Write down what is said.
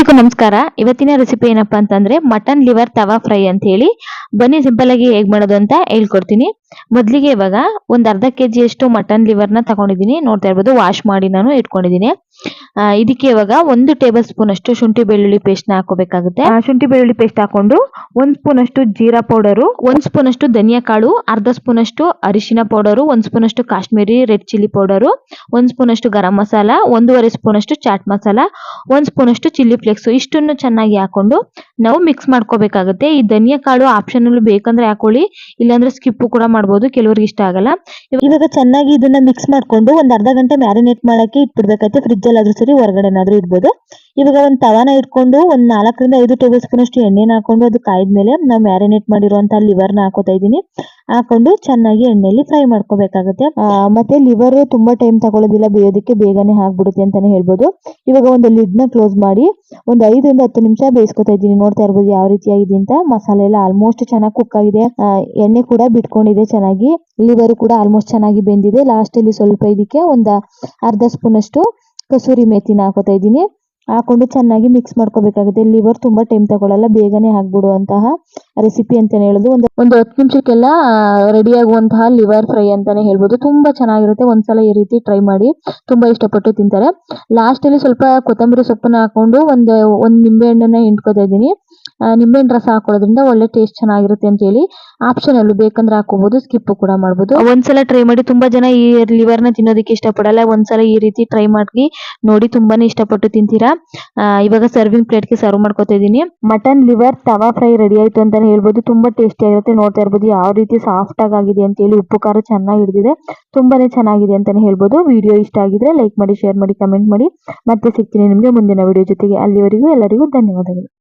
ಎಲ್ರಿಗೂ ನಮಸ್ಕಾರ. ಇವತ್ತಿನ ರೆಸಿಪಿ ಏನಪ್ಪಾ ಅಂತಂದ್ರೆ ಮಟನ್ ಲಿವರ್ ತವಾ ಫ್ರೈ ಅಂತ ಹೇಳಿ. ಬನ್ನಿ ಸಿಂಪಲ್ ಆಗಿ ಹೇಗ್ ಮಾಡೋದು ಅಂತ ಹೇಳ್ಕೊಡ್ತೀನಿ. ಮೊದ್ಲಿಗೆ ಇವಾಗ ಒಂದ್ ಅರ್ಧ ಕೆಜಿ ಅಷ್ಟು ಮಟನ್ ಲಿವರ್ನ ತಗೊಂಡಿದ್ದೀನಿ. ನೋಡ್ತಾ ಇರ್ಬೋದು ವಾಶ್ ಮಾಡಿ ನಾನು ಇಟ್ಕೊಂಡಿದ್ದೀನಿ. ಆ, ಇದಕ್ಕೆ ಇವಾಗ ಒಂದು ಟೇಬಲ್ ಸ್ಪೂನ್ ಅಷ್ಟು ಶುಂಠಿ ಬೆಳ್ಳುಳ್ಳಿ ಪೇಸ್ಟ್ನ ಹಾಕೋಬೇಕಾಗುತ್ತೆ ಶುಂಠಿ ಬೆಳ್ಳುಳ್ಳಿ ಪೇಸ್ಟ್ ಹಾಕೊಂಡು ಒಂದ್ ಸ್ಪೂನ್ ಅಷ್ಟು ಜೀರಾ ಪೌಡರು, ಒಂದ್ ಸ್ಪೂನ್ ಅಷ್ಟು ಧನಿಯಾ ಕಾಳು, ಅರ್ಧ ಸ್ಪೂನ್ ಅಷ್ಟು ಅರಿಶಿನ ಪೌಡರು, ಒಂದ್ ಸ್ಪೂನ್ ಅಷ್ಟು ಕಾಶ್ಮೀರಿ ರೆಡ್ ಚಿಲ್ಲಿ ಪೌಡರು, ಒಂದ್ ಸ್ಪೂನ್ ಅಷ್ಟು ಗರಂ ಮಸಾಲ, ಒಂದೂವರೆ ಸ್ಪೂನ್ ಅಷ್ಟು ಚಾಟ್ ಮಸಾಲ, ಒಂದ್ ಸ್ಪೂನ್ ಅಷ್ಟು ಚಿಲ್ಲಿ ಫ್ಲೇಕ್ಸ್ ಇಷ್ಟನ್ನು ಚೆನ್ನಾಗಿ ಹಾಕೊಂಡು ನಾವು ಮಿಕ್ಸ್ ಮಾಡ್ಕೋಬೇಕಾಗುತ್ತೆ. ಈ ಧನಿಯಾ ಕಾಳು ಆಪ್ಷನಲ್ ಬೇಕಂದ್ರೆ ಹಾಕೊಳ್ಳಿ, ಇಲ್ಲಾಂದ್ರೆ ಸ್ಕಿಪ್ ಕೂಡ ಮಾಡಬಹುದು ಕೆಲವರಿಗೆ ಇಷ್ಟ ಆಗಲ್ಲ. ಇವಾಗ ಚೆನ್ನಾಗಿ ಇದನ್ನ ಮಿಕ್ಸ್ ಮಾಡ್ಕೊಂಡು ಒಂದ್ ಅರ್ಧ ಗಂಟೆ ಮ್ಯಾರಿನೇಟ್ ಮಾಡಕ್ಕೆ ಇಟ್ಬಿಡ್ಬೇಕಾಯ್ತು ಫ್ರಿಜ್ ಆದ್ರೂ ಸರಿ ಹೊರಗಡೆನಾದ್ರೂ ಇಡ್ಬೋದು. ಇವಾಗ ಒಂದ್ ತವಾನ ಇಟ್ಕೊಂಡು ಒಂದ್ ನಾಲ್ಕರಿಂದ ಐದು ಟೇಬಲ್ ಸ್ಪೂನ್ ಅಷ್ಟು ಎಣ್ಣೆನ ಹಾಕೊಂಡು ಅದು ಕಾಯ್ದ್ಮೇಲೆ ನಾವು ಮ್ಯಾರಿನೇಟ್ ಮಾಡಿರುವಂತಹ ಲಿವರ್ನ ಹಾಕೋತಾ ಇದೀನಿ ಹಾಕೊಂಡು ಚೆನ್ನಾಗಿ ಎಣ್ಣೆಯಲ್ಲಿ ಫ್ರೈ ಮಾಡ್ಕೋಬೇಕಾಗುತ್ತೆ. ಮತ್ತೆ ಲಿವರ್ ತುಂಬಾ ಟೈಮ್ ತಗೊಳ್ಳೋದಿಲ್ಲ, ಬೇಯೋದಕ್ಕೆ ಬೇಗನೆ ಹಾಕ್ಬಿಡುತ್ತೆ ಅಂತಾನೆ ಹೇಳ್ಬೋದು. ಇವಾಗ ಒಂದು ಲಿಡ್ನ ಕ್ಲೋಸ್ ಮಾಡಿ ಒಂದು ಐದರಿಂದ ಹತ್ತು ನಿಮಿಷ ಬೇಯಿಸ್ಕೊತಾ ಇದ್ದೀನಿ. ನೋಡ್ತಾ ಇರ್ಬೋದು ಯಾವ ರೀತಿಯಾಗಿದೆ ಅಂತ. ಮಸಾಲೆ ಎಲ್ಲ ಆಲ್ಮೋಸ್ಟ್ ಚೆನ್ನಾಗಿ ಕುಕ್ ಆಗಿದೆ. ಎಣ್ಣೆ ಕೂಡ ಬಿಟ್ಕೊಂಡಿದೆ ಚೆನ್ನಾಗಿ. ಲಿವರ್ ಕೂಡ ಆಲ್ಮೋಸ್ಟ್ ಚೆನ್ನಾಗಿ ಬೆಂದಿದೆ. ಲಾಸ್ಟ್ ಅಲ್ಲಿ ಸ್ವಲ್ಪ ಇದಕ್ಕೆ ಒಂದು ಅರ್ಧ ಸ್ಪೂನ್ ಅಷ್ಟು ಕಸೂರಿ ಮೇಥಿನ ಹಾಕೋತಾ ಇದ್ದೀನಿ. ಹಾಕೊಂಡು ಚೆನ್ನಾಗಿ ಮಿಕ್ಸ್ ಮಾಡ್ಕೋಬೇಕಾಗುತ್ತೆ. ಲಿವರ್ ತುಂಬಾ ಟೈಮ್ ತಗೊಳ್ಳಲ್ಲ ಬೇಗನೆ ಹಾಕ್ಬಿಡುವಂತಹ ರೆಸಿಪಿ ಅಂತಾನೆ ಹೇಳೋದು. ಒಂದು ಒಂದು ಹತ್ತು ನಿಮಿಷಕ್ಕೆಲ್ಲ ರೆಡಿ ಆಗುವಂತಹ ಲಿವರ್ ಫ್ರೈ ಅಂತಾನೆ ಹೇಳ್ಬೋದು. ತುಂಬಾ ಚೆನ್ನಾಗಿರುತ್ತೆ. ಒಂದ್ಸಲ ಈ ರೀತಿ ಟ್ರೈ ಮಾಡಿ ತುಂಬಾ ಇಷ್ಟಪಟ್ಟು ತಿಂತಾರೆ. ಲಾಸ್ಟ್ ಅಲ್ಲಿ ಸ್ವಲ್ಪ ಕೊತ್ತಂಬರಿ ಸೊಪ್ಪನ್ನ ಹಾಕೊಂಡು ಒಂದು ಒಂದು ನಿಂಬೆ ಹಣ್ಣನ್ನ ಹಿಂಡ್ಕೊತಾ ಇದ್ದೀನಿ. ನಿಂಬೆ ಹಣ್ಣು ರಸ ಹಾಕೊಳ್ಳೋದ್ರಿಂದ ಒಳ್ಳೆ ಟೇಸ್ಟ್ ಚೆನ್ನಾಗಿರುತ್ತೆ ಅಂತ ಹೇಳಿ ಆಪ್ಷನಲ್ ಬೇಕಂದ್ರೆ ಹಾಕೋಬಹುದು ಸ್ಕಿಪ್ ಕೂಡ ಮಾಡ್ಬೋದು. ಒಂದ್ಸಲ ಟ್ರೈ ಮಾಡಿ ತುಂಬಾ ಜನ ಈ ಲಿವರ್ನ ತಿನ್ನೋದಕ್ಕೆ ಇಷ್ಟಪಡಲ್ಲ. ಒಂದ್ಸಲ ಈ ರೀತಿ ಟ್ರೈ ಮಾಡಿ ನೋಡಿ ತುಂಬಾನೇ ಇಷ್ಟಪಟ್ಟು ತಿಂತೀರಾ. ಇವಾಗ ಸರ್ವಿಂಗ್ ಪ್ಲೇಟ್ಗೆ ಸರ್ವ್ ಮಾಡ್ಕೊತಾ ಇದೀನಿ mutton liver tawa fry ready ಆಯ್ತು ಅಂತಾನೆ ಹೇಳ್ಬೋದು. ತುಂಬಾ ಟೇಸ್ಟಿ ಆಗಿರುತ್ತೆ. ನೋಡ್ತಾ ಇರ್ಬೋದು ಯಾವ ರೀತಿ ಸಾಫ್ಟ್ ಆಗಿ ಆಗಿದೆ ಅಂತ ಹೇಳಿ. ಉಪ್ಪು, ಖಾರ ಚೆನ್ನಾಗಿ ಹಿಡಿದಿದೆ. ತುಂಬಾನೇ ಚೆನ್ನಾಗಿದೆ ಅಂತಾನೆ ಹೇಳ್ಬೋದು. ವಿಡಿಯೋ ಇಷ್ಟ ಆಗಿದ್ರೆ ಲೈಕ್ ಮಾಡಿ ಶೇರ್ ಮಾಡಿ ಕಮೆಂಟ್ ಮಾಡಿ. ಮತ್ತೆ ಸಿಗ್ತೀನಿ ನಿಮಗೆ ಮುಂದಿನ ವಿಡಿಯೋ ಜೊತೆಗೆ. ಅಲ್ಲಿವರೆಗೂ ಎಲ್ಲರಿಗೂ ಧನ್ಯವಾದಗಳು.